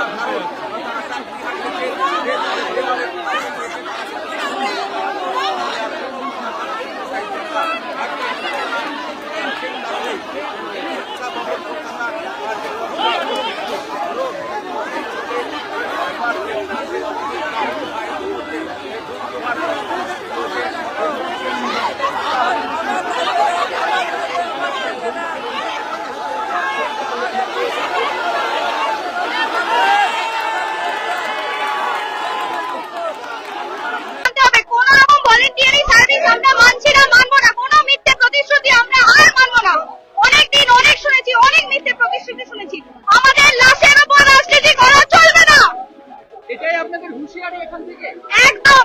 মানতে হুঁশিয়ারি এখান থেকে? একদম।